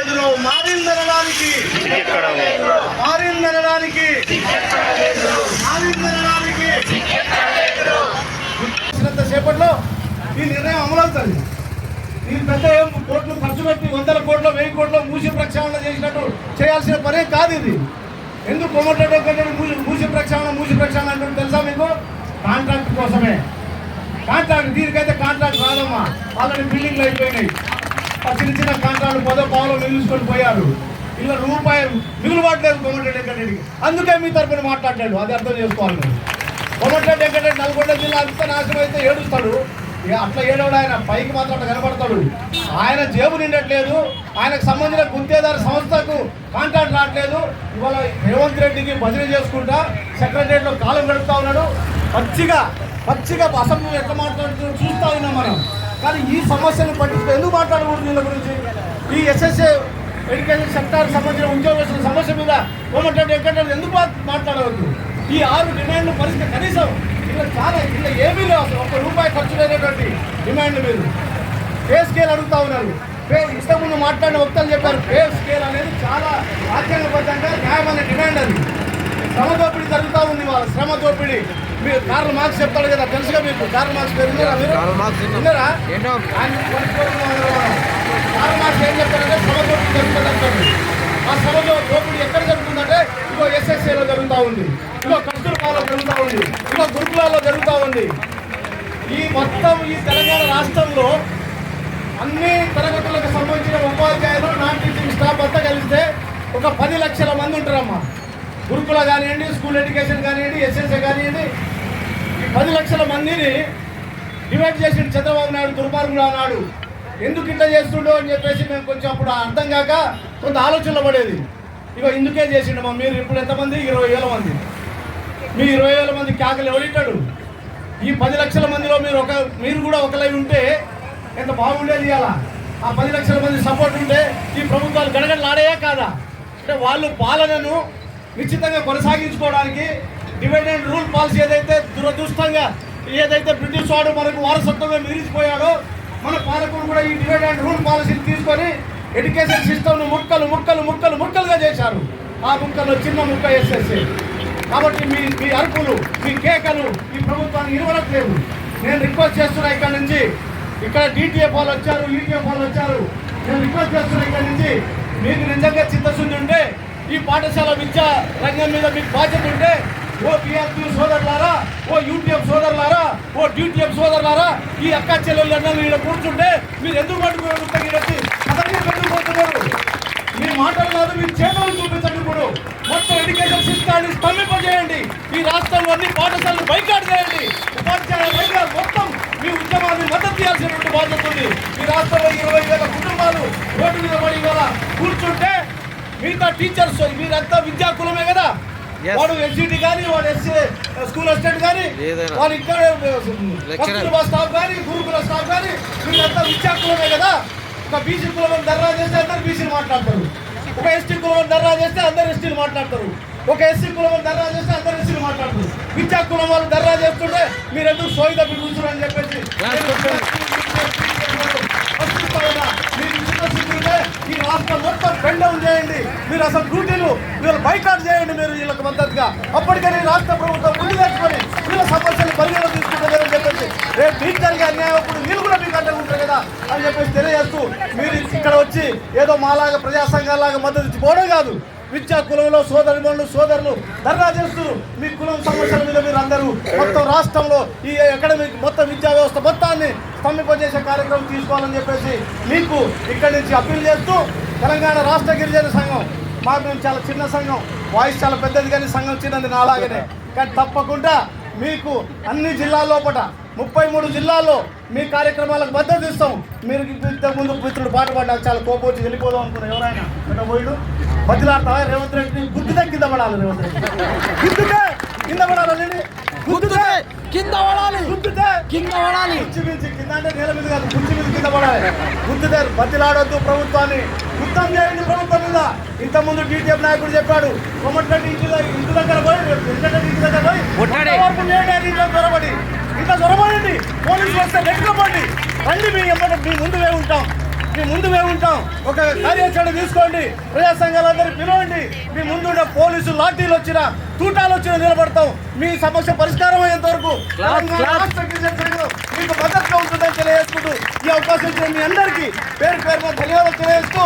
ఎదురు మారిందనడానికి. మారిందనడానికి. సేపట్లో ఈ నిర్ణయం అమలవుతుంది. దీని పెద్ద ఏం కోట్లు ఖర్చు పెట్టి వందల కోట్లు వెయ్యి కోట్లు మూసి ప్రక్షాళన చేసినట్టు చేయాల్సిన పనే కాదు ఇది. ఎందుకు కొమ్మటో కంటే మూసి మూసి ప్రక్షాళన మూసి ప్రక్షాళన అంటే తెలుసా మీకు? కాంట్రాక్ట్ కోసమే. కాంట్రాక్ట్ దీనికైతే కాంట్రాక్ట్ రాదమ్మా. ఆల్రెడీ బిల్డింగ్లు అయిపోయినాయి. చిన్న చిన్న కాంట్రాక్ట్ పదో పావులో నిలుచుకొని పోయారు. ఇలా రూపాయి మిగులుబాటు లేదు కోమటిరెడ్డి వెంకటరెడ్డికి. అందుకే మీ తరపున మాట్లాడాడు అది అర్థం చేసుకోవాలి మీరు. కోమటిరెడ్డి వెంకటరెడ్డి నల్గొండ జిల్లా అంతా నాశనం అయితే ఏడుస్తాడు. ఇక అట్లా ఏడవడు ఆయన. పైకి మాత్రం అట్లా కనబడతాడు. ఆయన జేబు నిండట్లేదు. ఆయనకు సంబంధించిన గుంతేదారి సంస్థకు కాంట్రాక్ట్ రావట్లేదు. ఇవాళ రేవంత్ రెడ్డికి భజన చేసుకుంటా సెక్రటరియట్లో కాలం గడుపుతా ఉన్నాడు. పచ్చిగా పచ్చిగా అసెంబ్లీ ఎట్లా మాట్లాడుతున్నాడు చూస్తా ఉన్నాం మనం. కానీ ఈ సమస్యను పట్టించుకుని ఎందుకు మాట్లాడకూడదు దీని గురించి? ఈ ఎస్ఎస్ఏ ఎడ్యుకేషన్ సెక్టార్ సంబంధించిన ఉద్యోగస్తుల సమస్య మీద కోమటిరెడ్డి వెంకటరెడ్డి ఎందుకు మాట్లాడవద్దు? ఈ ఆరు డిమాండ్లు పరిస్థితి కనీసం ఇలా చాలా ఇలా ఏమీ లేవు అసలు. ఒక్క రూపాయి ఖర్చు లేనటువంటి డిమాండ్ మీరు. పే స్కేల్ అడుగుతా ఉన్నారు. పే ఇంతకుముందు మాట్లాడిన వక్తలు చెప్పారు. పే స్కేల్ అనేది చాలా ఆశ్చర్యబద్ధంగా న్యాయమైన డిమాండ్ అది. శ్రమ దోపిడీ జరుగుతూ ఉంది వాళ్ళ శ్రమ దోపిడీ. మీరు కార్ల మార్క్స్ చెప్తాడు కదా తెలుసుగా మీకు? కార్ల మార్క్స్ పేరు కార్ల్ మార్క్స్ విన్నాం. విన్నారా? ఏంటో? కార్ల మార్క్స్ ఏం చెప్తారంటే శ్రమ దోపిడీ జరుగుతుంది అంటాడు ఆ దో- దోపిడీ ఎక్కడ జరుగుతుందంటే ఇంకో ఎస్ఎస్ఏలో జరుగుతూ ఉంది. ఇంకో కస్తూర్బాలో జరుగుతూ ఉంది. ఇంకో గురుకులాల్లో జరుగుతూ ఉంది. ఈ మొత్తం ఈ తెలంగాణ రాష్ట్రంలో అన్ని తరగతులకు సంబంధించిన ఉపాధ్యాయులు నాన్ టీచింగ్ స్టాఫ్ అంతా కలిస్తే ఒక పది లక్షల మంది ఉంటారమ్మా గురుకుల కానివ్వండి స్కూల్ ఎడ్యుకేషన్ కానివ్వండి ఎస్ఎస్ఏ కానివ్వండి ఈ పది లక్షల మందిని డివైడ్ చేసిన చంద్రబాబు నాయుడు దుర్మార్గుడు అన్నాడు. ఎందుకు ఇట్లా చేస్తుండో అని చెప్పేసి మేము కొంచెం అప్పుడు అర్థం కాక కొంత ఆలోచనలో పడేది. ఇక ఇందుకే చేసిండమ్మా మీరు ఇప్పుడు ఎంతమంది? ఇరవై వేల మంది. మీ ఇరవై వేల మంది కేకలు ఎవరింటాడు ఈ పది లక్షల మందిలో మీరు ఒక మీరు కూడా ఒకలై ఉంటే ఎంత బాగుండేది ఇవాళ? ఆ పది లక్షల మంది సపోర్ట్ ఉంటే ఈ ప్రభుత్వాలు గడగడలాడేయా కాదా? అంటే వాళ్ళు పాలనను నిశ్చితంగా కొనసాగించుకోవడానికి డివైడ్ అండ్ రూల్ పాలసీ ఏదైతే దురదృష్టంగా ఏదైతే బ్రిటిష్ వాడు మనకు వారసత్వంగా మిగిలిపోయాడో మన పాలకులు కూడా ఈ డివైడ్ అండ్ రూల్ పాలసీని తీసుకొని ఎడ్యుకేషన్ సిస్టమ్ను ముక్కలు ముక్కలు ముక్కలు ముక్కలుగా చేశారు. ఆ ముక్కలు చిన్న ముక్క వేసేసి కాబట్టి మీ మీ అరుపులు మీ కేకలు ఈ ప్రభుత్వాన్ని ఇవ్వట్లేదు. నేను రిక్వెస్ట్ చేస్తున్నా ఇక్కడ నుంచి. ఇక్కడ డిటిఎఫ్ వాళ్ళు వచ్చారు ఈటీఎఫ్ వాళ్ళు వచ్చారు. నేను రిక్వెస్ట్ చేస్తున్నా ఇక్కడ నుంచి. మీకు నిజంగా చిత్తశుద్ధి ఉంటే ఈ పాఠశాల విద్యా రంగం మీద మీకు బాధ్యత ఉంటే ఓ పిఎఫ్ సోదరులారా ఓ యూటీఎఫ్ సోదరులారా ఓ డ్యూటీఎఫ్ సోదరులారా ఈ అక్క చెల్లెళ్ళందరూ ఇక్కడ కూర్చుంటే మీరు ఎందుకు పట్టుకుని అతన్ని ఎందుకు మీ మాటలు కాదు మీ చేతులు చూపించండి ఇప్పుడు. మొత్తం ఎడ్యుకేషన్ సిస్టాన్ని స్తంభింపజేయండి. ఈ రాష్ట్రంలో అన్ని పాఠశాలలు బైకాట్ చేయండి. ఉపాధ్యాయుల బైకాట్ మొత్తం మీ ఉద్యమాన్ని మద్దతు చేయాల్సినటువంటి బాధ్యత ఉంది. ఈ రాష్ట్రంలో ఇరవై వేల కుటుంబాలు రోడ్డు మీద పడి కూర్చుంటే మిగతా టీచర్స్ మీరంతా విద్యా కులమే కదా. వాడు ఎస్జిటి కానీ వాడు ఎస్సీ స్కూల్ అసిస్టెంట్ కానీ. వాడు ఇక్కడ స్టాఫ్ కానీ గురుకుల స్టాఫ్ కానీ వీళ్ళంతా విద్యా కులమే కదా? ఒక బీసీ కులం దర్రా చేస్తే అందరు బీసీలు మాట్లాడతారు. ఒక ఎస్టీ కులం దర్రా చేస్తే అందరు ఎస్టీలు మాట్లాడతారు. ఒక ఎస్సీ కులం దర్రా చేస్తే అందరు ఎస్సీలు మాట్లాడతారు. విద్యా కులం వాళ్ళు దర్రా చేస్తుంటే మీరు ఎందుకు సోయి తప్పి కూర్చున్నారు అని చెప్పేసి నేను ప్రశ్నిస్తా ఉన్నా. మీరు చిత్తశుద్ధి ఉంటే ఈ రాష్ట్రం మొత్తం పెన్ డౌన్ చేయండి. మీరు అసలు డ్యూటీలు వీళ్ళు బైకాట్ చేయండి మీరు వీళ్ళకి మద్దతుగా. అప్పటికని రాష్ట్ర ప్రభుత్వం ముందు తెచ్చుకొని వీళ్ళ సమస్యలు పరిగణలో తీసుకుంటారని చెప్పేసి రేపు మీకు జరిగే అన్యాయం అప్పుడు వీళ్ళు కూడా మీకు అంటే ఉంటారు కదా అని చెప్పేసి తెలియజేస్తూ మీరు ఇక్కడ వచ్చి ఏదో మాలాగా ప్రజా సంఘాలాగా మద్దతు ఇచ్చిపోవడం కాదు. విద్యా కులంలో సోదరులు సోదరులు ధర్నా చేస్తూ మీ కులం సమస్యల మీద మీరు అందరూ మొత్తం రాష్ట్రంలో ఈ అకాడమిక్ మొత్తం విద్యా వ్యవస్థ మొత్తాన్ని స్తంభింపజేసే కార్యక్రమం తీసుకోవాలని చెప్పేసి మీకు ఇక్కడి నుంచి అప్పీల్ చేస్తూ తెలంగాణ రాష్ట్ర గిరిజన సంఘం మా మేము చాలా చిన్న సంఘం వాయిస్ చాలా పెద్దది కానీ సంఘం చిన్నది నాలాగనే. కానీ తప్పకుండా మీకు అన్ని జిల్లాల్లో పట ముప్పై మూడు జిల్లాల్లో మీ కార్యక్రమాలకు మద్దతు ఇస్తాం. మీరు ఇంతకుముందు మిత్రుడు పాట పాడారు చాలా కోపం వచ్చి వెళ్ళిపోదాం అనుకున్నారు ఎవరైనా? పోయిడు బదిలాడతావా రేవంత్ రెడ్డి గుర్తు కింద రేవంత్ రెడ్డి. గుద్దుతే కింద పడాలి. గుద్దుతే కింద పడాలి. కుర్చీ మించి కింద అంటే నేల మీద కాదు కుర్చీ మీద కింద పడాలి. గుద్దుతే బతిలాడొద్దు ప్రభుత్వాన్ని. యుద్ధం చేయండి ప్రభుత్వం మీద ఇంతకుముందు డీటీఎఫ్ నాయకుడు చెప్పాడు కొమ్మటిరెడ్డి ఇంటి దగ్గర- ఇంటి దగ్గర పోయి వెంకటరెడ్డి ఇంటి దగ్గర పోయి. వరకు చేయండి ఇంట్లో దొరబడి ఇంట్లో దొరబడండి పోలీసులు వస్తే నెట్టుకోండి రండి మీ మీ ముందువే ఉంటాం. మీ ముందు మేము ఉంటాం. ఒక కార్యాచరణ తీసుకోండి. ప్రజా సంఘాలందరూ పిలవండి. మీ ముందు ఉన్న పోలీసు లాఠీలు వచ్చినా తూటాలు వచ్చినా నిలబడతాం. మీ సమస్య పరిష్కారం అయ్యేంత వరకు మీకు మద్దతుగా ఉంటుందని తెలియజేసుకుంటూ ఈ అవకాశం ఇచ్చిన మీ అందరికీ పేరు పేరున ధన్యవాదాలు తెలియజేస్తూ